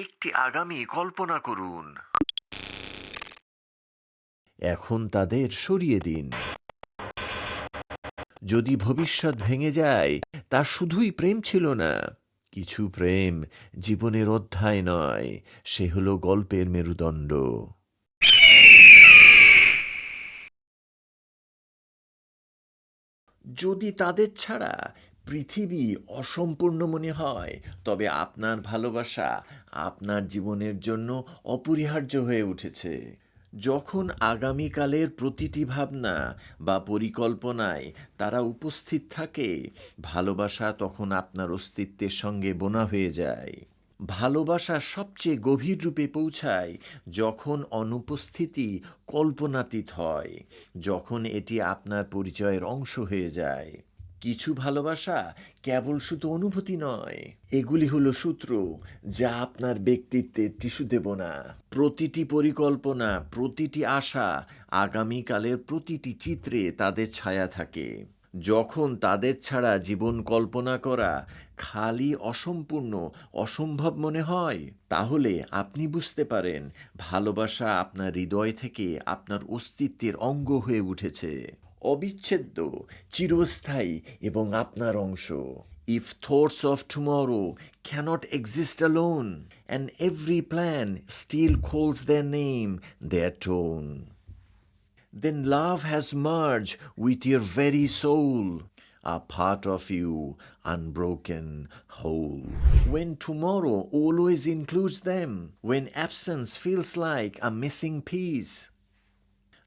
একটি আগামী কল্পনা করুন। এখন তাদের সরিয়ে দিন। যদি ভবিষ্যৎ ভেঙে যায়, তা শুধুই প্রেম ছিল না, কিছু প্রেম জীবনের অধ্যায় নয়, সে হলো গল্পের মেরুদণ্ড। যদি তাদের ছাড়া পৃথিবী অসম্পূর্ণ মনে হয়, তবে আপনার ভালোবাসা আপনার জীবনের জন্য অপরিহার্য হয়ে উঠেছে। যখন আগামীকালের প্রতিটি ভাবনা বা পরিকল্পনায় তারা উপস্থিত থাকে, ভালোবাসা তখন আপনার অস্তিত্বের সঙ্গে বোনা হয়ে যায়। ভালোবাসা সবচেয়ে গভীর রূপে পৌঁছায় যখন অনুপস্থিতি কল্পনাতীত হয়, যখন এটি আপনার পরিচয়ের অংশ হয়ে যায়। কিছু ভালোবাসা কেবল শুধু অনুভূতি নয়। এগুলি হলো সূত্র, যা আপনার ব্যক্তিত্বে টিস্যু দেব না। প্রতিটি পরিকল্পনা, প্রতিটি আশা আগামীকালের প্রতিটি চিত্রে তাদের ছায়া থাকে। যখন তাদের ছাড়া জীবন কল্পনা করা খালি অসম্পূর্ণ, অসম্ভব মনে হয়, তাহলে আপনি বুঝতে পারেন ভালোবাসা আপনার হৃদয় থেকে আপনার অস্তিত্বের অঙ্গ হয়ে উঠেছে। অবিচ্ছেদ্য চিরস্থায়ী এবং আপনার অংশ If thoughts of tomorrow cannot exist alone, and every plan still calls their name, their tone then love has merged with your very soul, a part of you unbroken, whole. When tomorrow always includes them, when absence feels like a missing piece,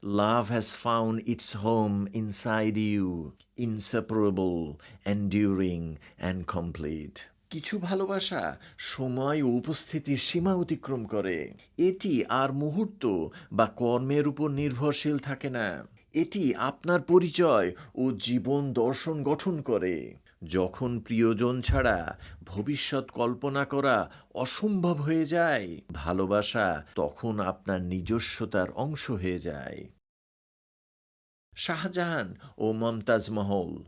Love has found its home inside you, inseparable, enduring, and complete. কিছু ভালোবাসা সময় ও উপস্থিতির সীমা অতিক্রম করে। এটি আর মুহূর্ত বা কর্মের উপর নির্ভরশীল থাকে না। এটি আপনার পরিচয় ও জীবন দর্শন গঠন করে। যখন প্রিয়জন ছাড়া ভবিষ্যৎ কল্পনা করা অসম্ভব হয়ে যায়, ভালোবাসা তখন আপনার নিজস্বতার অংশ হয়ে যায়। শাহজাহান ও মমতাজ মহল।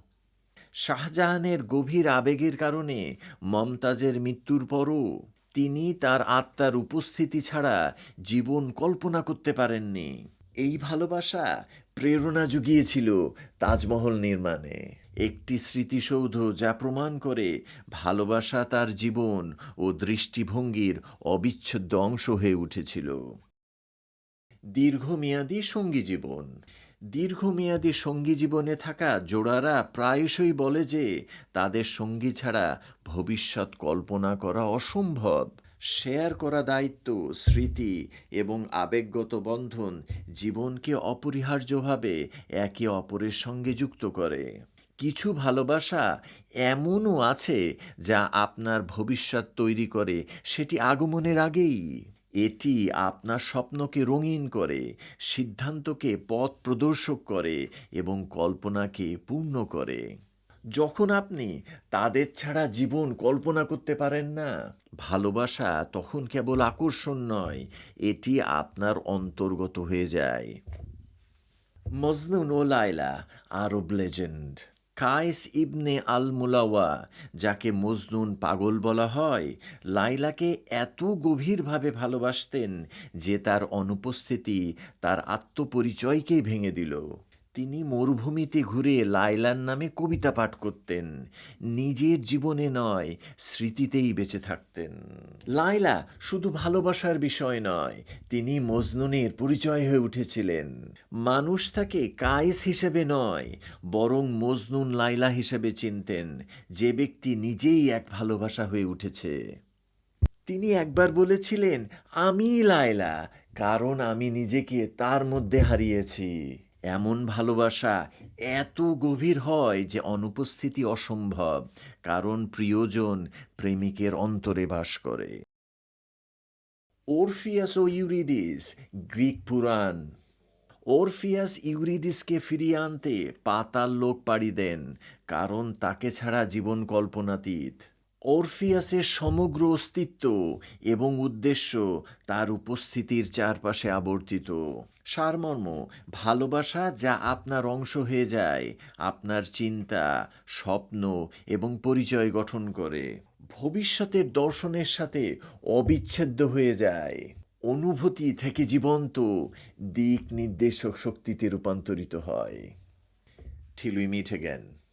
শাহজাহানের গভীর আবেগের কারণে মমতাজের মৃত্যুর পরও তিনি তার আত্মার উপস্থিতি ছাড়া জীবন কল্পনা করতে পারেননি। এই ভালোবাসা প্রেরণা জুগিয়েছিল তাজমহল নির্মাণে। একটি স্মৃতিসৌধ যা প্রমাণ করে ভালোবাসা তার জীবন ও দৃষ্টিভঙ্গির অবিচ্ছেদ্য অংশ হয়ে উঠেছিল। দীর্ঘমেয়াদী সঙ্গী জীবন। দীর্ঘমেয়াদী সঙ্গী জীবনে থাকা জোড়ারা প্রায়শই বলে যে তাদের সঙ্গী ছাড়া ভবিষ্যৎ কল্পনা করা অসম্ভব। শেয়ার করা দায়িত্ব, স্মৃতি এবং আবেগগত বন্ধন জীবনকে অপরিহার্যভাবে একে অপরের সঙ্গে যুক্ত করে। কিছু ভালোবাসা এমনও আছে যা আপনার ভবিষ্যৎ তৈরি করে, সেটি আগমনের আগেই। এটি আপনার স্বপ্নকে রঙিন করে, সিদ্ধান্তকে পথ প্রদর্শক করে এবং কল্পনাকে পূর্ণ করে। যখন আপনি তাদের ছাড়া জীবন কল্পনা করতে পারেন না, ভালোবাসা তখন কেবল আকর্ষণ নয়, এটি আপনার অন্তর্গত হয়ে যায়। মজনুন ও লাইলা আরব লেজেন্ড। কায়েস ইবনে আল মুলাওয়া যাকে মজনুন পাগল বলা হয় লাইলাকে এত গভীরভাবে ভালোবাসতেন যে তার অনুপস্থিতি তার আত্মপরিচয়কেই ভেঙে দিল। তিনি মরুভূমিতে ঘুরে লাইলার নামে কবিতা পাঠ করতেন। নিজের জীবনে নয়, স্মৃতিতেই বেঁচে থাকতেন। লাইলা শুধু ভালোবাসার বিষয় নয়, তিনি মজনুনের পরিচয় হয়ে উঠেছিলেন। মানুষ তাকে কায়েস হিসেবে নয়, বরং মজনুন লাইলা হিসেবে চিনতেন। যে ব্যক্তি নিজেই এক ভালোবাসা হয়ে উঠেছে। তিনি একবার বলেছিলেন, আমি লায়লা, কারণ আমি নিজেকে তার মধ্যে হারিয়েছি। এমন ভালোবাসা এত গভীর হয় যে অনুপস্থিতি অসম্ভব, কারণ প্রিয়জন প্রেমিকের অন্তরে বাস করে। ওরফিয়াস ও ইউরিডিস, গ্রিক পুরাণ। ওরফিয়াস ইউরিডিসকে ফিরিয়ে আনতে পাতাল লোক পাড়ি দেন, কারণ তাকে ছাড়া জীবন কল্পনাতীত। ওরফিয়াসের সমগ্র অস্তিত্ব এবং উদ্দেশ্য তার উপস্থিতির চারপাশে আবর্তিত। সারমর্ম, ভালোবাসা যা আপনার অংশ হয়ে যায়, আপনার চিন্তা, স্বপ্ন এবং পরিচয় গঠন করে। ভবিষ্যতের দর্শনের সাথে অবিচ্ছেদ্য হয়ে যায়। অনুভূতি থেকে জীবন্ত দিক নির্দেশক শক্তিতে রূপান্তরিত হয়। ঠিলুই মিঠে again